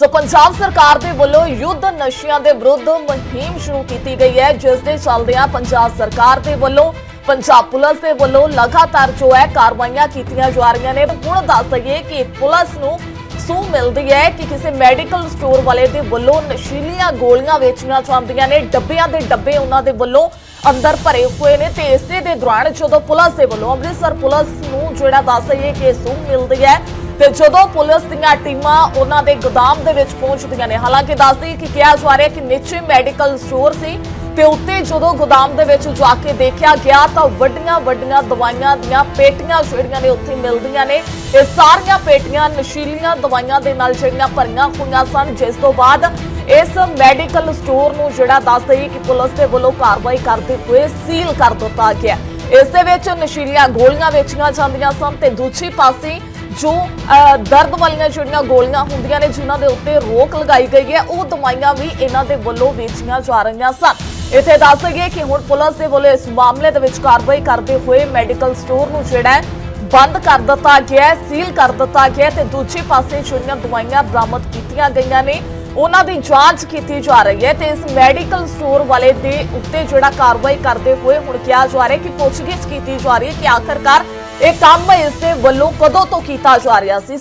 ਸੋ ਪੰਜਾਬ ਸਰਕਾਰ ਦੇ ਵੱਲੋਂ ਯੁੱਧ ਨਸ਼ਿਆਂ ਦੇ ਵਿਰੁੱਧ ਮੁਹਿੰਮ ਸ਼ੁਰੂ ਕੀਤੀ ਗਈ ਹੈ, ਜਿਸ ਦੇ ਚੱਲਦਿਆਂ ਪੰਜਾਬ ਸਰਕਾਰ ਦੇ ਵੱਲੋਂ, ਪੰਜਾਬ ਪੁਲਿਸ ਦੇ ਵੱਲੋਂ ਲਗਾਤਾਰ ਜੋ ਹੈ ਕਾਰਵਾਈਆਂ ਕੀਤੀਆਂ ਜਾ ਰਹੀਆਂ ਨੇ। ਹੁਣ ਦੱਸ ਦਈਏ ਕਿ ਪੁਲਿਸ ਨੂੰ ਸੂਹ ਮਿਲਦੀ ਹੈ ਕਿ ਕਿਸੇ ਮੈਡੀਕਲ ਸਟੋਰ ਵਾਲੇ ਦੇ ਵੱਲੋਂ ਨਸ਼ੀਲੀਆਂ ਗੋਲੀਆਂ ਵੇਚੀਆਂ ਜਾਂਦੀਆਂ ਨੇ। ਡੱਬਿਆਂ ਦੇ ਡੱਬੇ ਉਹਨਾਂ ਦੇ ਵੱਲੋਂ ਅੰਦਰ ਭਰੇ ਹੋਏ ਨੇ ਤੇ ਇਸੇ ਦੇ ਦੌਰਾਨ ਜਦੋਂ ਪੁਲਿਸ ਦੇ ਵੱਲੋਂ ਅੰਮ੍ਰਿਤਸਰ ਪੁਲਿਸ ਨੂੰ ਜਿਹੜਾ ਦੱਸ ਦਈਏ ਕਿ ਸੂਹ ਮਿਲਦੀ ਹੈ ਤੇ ਜਦੋਂ ਪੁਲਿਸ ਦੀਆਂ ਟੀਮਾਂ ਉਹਨਾਂ ਦੇ ਗੋਦਾਮ ਦੇ ਵਿੱਚ ਪਹੁੰਚਦੀਆਂ ਨੇ, ਹਾਲਾਂਕਿ ਦੱਸ ਦਈਏ ਕਿ ਕਿਹਾ ਜਾ ਰਿਹਾ ਕਿ ਨੀਚੇ ਮੈਡੀਕਲ ਸਟੋਰ ਸੀ ਤੇ ਉੱਤੇ ਜਦੋਂ ਗੋਦਾਮ ਦੇ ਵਿੱਚ ਜਾ ਕੇ ਦੇਖਿਆ ਗਿਆ ਤਾਂ ਵੱਡੀਆਂ ਵੱਡੀਆਂ ਦਵਾਈਆਂ ਦੀਆਂ ਪੇਟੀਆਂ ਜਿਹੜੀਆਂ ਨੇ ਉੱਥੇ ਮਿਲਦੀਆਂ ਨੇ। ਇਹ ਸਾਰੀਆਂ ਪੇਟੀਆਂ ਨਸ਼ੀਲੀਆਂ ਦਵਾਈਆਂ ਦੇ ਨਾਲ ਜਿਹੜੀਆਂ ਭਰੀਆਂ ਹੋਈਆਂ ਸਨ, ਜਿਸ ਤੋਂ ਬਾਅਦ ਇਸ ਮੈਡੀਕਲ ਸਟੋਰ ਨੂੰ ਜਿਹੜਾ ਦੱਸ ਦਈਏ ਕਿ ਪੁਲਿਸ ਦੇ ਵੱਲੋਂ ਕਾਰਵਾਈ ਕਰਦੇ ਹੋਏ ਸੀਲ ਕਰ ਦਿੱਤਾ ਗਿਆ। ਇਸ ਦੇ ਵਿੱਚ ਨਸ਼ੀਲੀਆਂ ਗੋਲੀਆਂ ਵੇਚੀਆਂ ਜਾਂਦੀਆਂ ਸਨ ਤੇ ਦੂਜੀ ਪਾਸੇ ਜੋ ਅਹ, ਦਰਦ ਵਾਲੀਆਂ ਜਿਹੜੀਆਂ ਗੋਲੀਆਂ ਹੁੰਦੀਆਂ ਨੇ ਜਿਨ੍ਹਾਂ ਦੇ ਉੱਤੇ ਰੋਕ ਲਗਾਈ ਗਈ ਹੈ ਉਹ ਦਵਾਈਆਂ ਵੀ ਇਹਨਾਂ ਦੇ ਵੱਲੋਂ ਵੇਚੀਆਂ ਜਾ ਰਹੀਆਂ ਸਨ। ਇੱਥੇ ਦੱਸ ਦਈਏ ਕਿ ਹੁਣ ਪੁਲਿਸ ਦੇ ਵੱਲੋਂ ਇਸ ਮਾਮਲੇ ਦੇ ਵਿੱਚ ਕਾਰਵਾਈ ਕਰਦੇ ਹੋਏ ਮੈਡੀਕਲ ਸਟੋਰ ਨੂੰ ਜਿਹੜਾ ਹੈ ਬੰਦ ਕਰ ਦਿੱਤਾ ਗਿਆ ਸੀਲ ਕਰ ਦਿੱਤਾ ਗਿਆ ਤੇ ਦੂਜੇ ਪਾਸੇ ਜਿਹੜੀਆਂ ਦਵਾਈਆਂ ਬਰਾਮਦ ਕੀਤੀਆਂ ਗਈਆਂ ਨੇ ਉਹਨਾਂ ਦੀ ਜਾਂਚ ਕੀਤੀ ਜਾ ਰਹੀ ਹੈ ਤੇ ਇਸ ਮੈਡੀਕਲ ਸਟੋਰ ਵਾਲੇ ਦੇ ਉੱਤੇ ਜਿਹੜਾ ਕਾਰਵਾਈ ਕਰਦੇ ਹੋਏ ਹੁਣ ਕਿਹਾ ਜਾ ਰਿਹਾ ਕਿ ਪੁੱਛਗਿੱਛ ਕੀਤੀ ਜਾ ਰਹੀ ਹੈ ਕਿ ਆਖਰਕਾਰ ਇਹ ਕੰਮ ਇਸ ਦੇ ਵੱਲੋਂ ਕਦੋਂ ਤੋਂ ਕੀਤਾ ਜਾ ਰਿਹਾ ਸੀ?